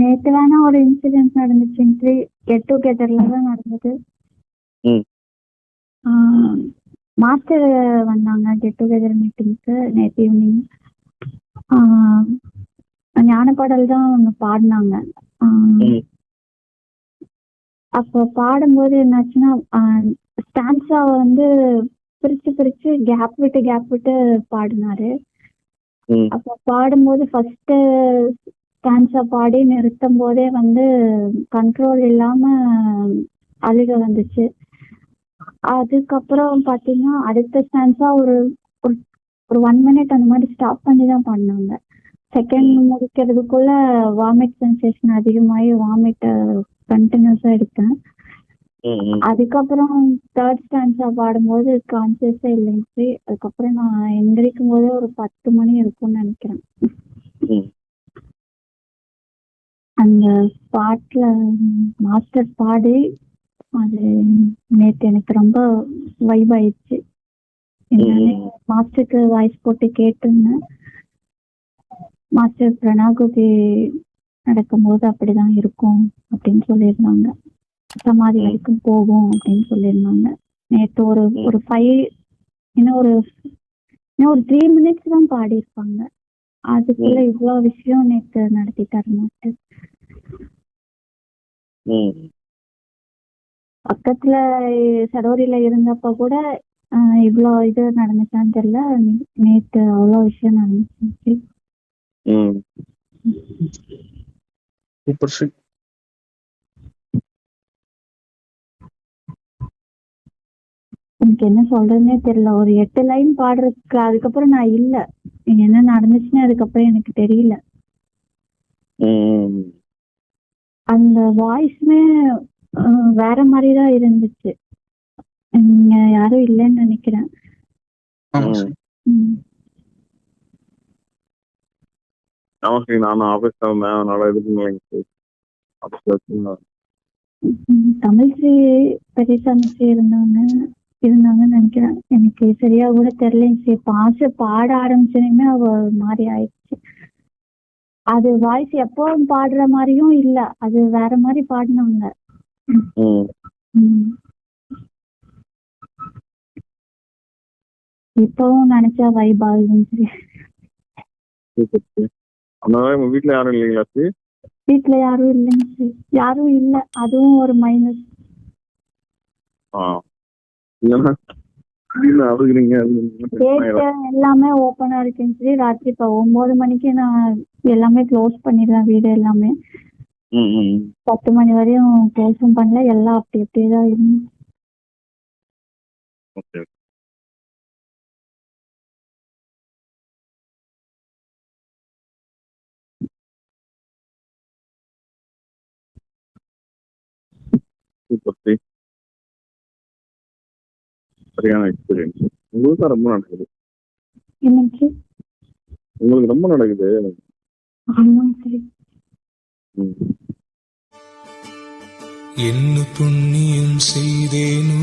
நேத்து வேணா ஒரு இன்சிடென்ட் நடந்துச்சுங்க கெட் டுகெதர்ல தான் நடந்தது. மாஸ்டர் வந்தாங்க கெட் டுகெதர் மீட்டிங்க்கு நேற்று ஈவினிங் ஞானப்பாடல் தான் ஒன்று பாடினாங்க. அப்போ பாடும்போது என்னாச்சுன்னா ஸ்டான்ஸாவை வந்து பிரிச்சு பிரிச்சு கேப் விட்டு கேப் விட்டு பாடினாரு. அப்போ பாடும்போது ஃபர்ஸ்ட் ஸ்டான்ஸா பாடி நிறுத்தும் போதே வந்து கண்ட்ரோல் இல்லாம அழுக வந்துச்சு. அதுக்கப்புறம் பாத்தீங்கன்னா அடுத்த ஸ்டான்ஸா ஒரு ஒரு ஒன் மினிட் அந்த மாதிரி ஸ்டாப் பண்ணி தான் பண்ணாங்க. செகண்ட் முடிக்கிறதுக்குள்ள வாமிட் சென்சேஷன் அதிகமாகி வாமிட் கண்டினியூஸா எடுத்தேன். அதுக்கப்புறம் தேர்ட் ஸ்டான்ஸா பாடும்போது கான்சியஸே இல்லைங்க அதுக்கப்புறம் நான் எந்திரிக்கும் போதே ஒரு பத்து மணி இருக்கும்னு நினைக்கிறேன். அந்த பாட்டுல மாஸ்டர் பாடி அது நேத்து எனக்கு ரொம்ப வைப் ஆயிடுச்சு. மாஸ்டருக்கு வாய்ஸ் போட்டு கேட்டிருந்தேன் மாஸ்டர் பிரணாகுதி நடக்கும்போது அப்படிதான் இருக்கும் அப்படின்னு சொல்லியிருந்தாங்க சமாதி. வரைக்கும் போகும் அப்படின்னு சொல்லியிருந்தாங்க நேத்து ஒரு. ஒரு ஃபைவ் இன்னும் ஒரு இன்னும் ஒரு த்ரீ மினிட்ஸ் தான் பாடியிருப்பாங்க அதுக்குள்ள. இவ்வளோ விஷயம் நேத்து நடத்திட்டாரு மாஸ்டர். பக்கத்துல சடோரியில இருந்தப்ப கூட ஆஹ் இவ்வளோ இது நடந்துச்சான்னு தெரியல நேத்து அவ்வளோ விஷயம் நடந்துச்சு. ம். சூப்பர் எனக்கு என்ன சொல்றதுன்னே தெரியல ஒரு எட்டு லைன் பாடுறதுக்கு அதுக்கப்புறம் நான் இல்ல. என்ன நடந்துச்சுன்னு அதுக்கப்புறம் எனக்கு தெரியல. ம். அந்த வாய்ஸ்மே வேற மாதிரி தான் இருந்துச்சு. இங்க யாரும் இல்லைன்னு நினைக்கிறேன். ஆமா. சார். நானும் ஆஃபீஸ்ல இருந்தேன். அதனால இது பண்ணலைங்க தமிழ்ஸ்ரீ பெரியசாமி இருந்தாங்க இருந்தாங்கன்னு நினைக்கிறேன். எனக்கு சரியா கூட தெரியலைங்க சரி. பாச பாட ஆரம்பிச்சதுமே அவ மாதிரி ஆயிடுச்சு. அது வாய்ஸ் எப்பவும் பாடுற மாதிரியும் இல்ல. அது வேற மாதிரி பாடினாங்க. இப்பவும் நினைச்சா வைப் ஆகுதுன்னு உங்க வீட்ல யாரும் இல்லைங்களா சரி வீட்டுல யாரும் இல்லைங்க யாரும் இல்ல. அதுவும் ஒரு மைனஸ் எல்லாமே? ஓப்பனா இருக்குன்னு சொல்லி ராத்திரி இப்போ ஒன்பது மணிக்கு நான் எல்லாமே க்ளோஸ் பண்ணிடுவேன் வீடு எல்லாமே. பத்து மணி வரையும் க்ளோஸும் பண்ணல எல்லாம் அப்படி அப்படியே தான் இருந்துச்சு ஓகே சூப்பர் சரியான எக்ஸ்பீரியன்ஸ் உங்களுக்கு தான் ரொம்ப நடக்குது. இன்னைக்கு உங்களுக்கு ரொம்ப நடக்குது. என்ன புண்ணியம் செய்தேனோ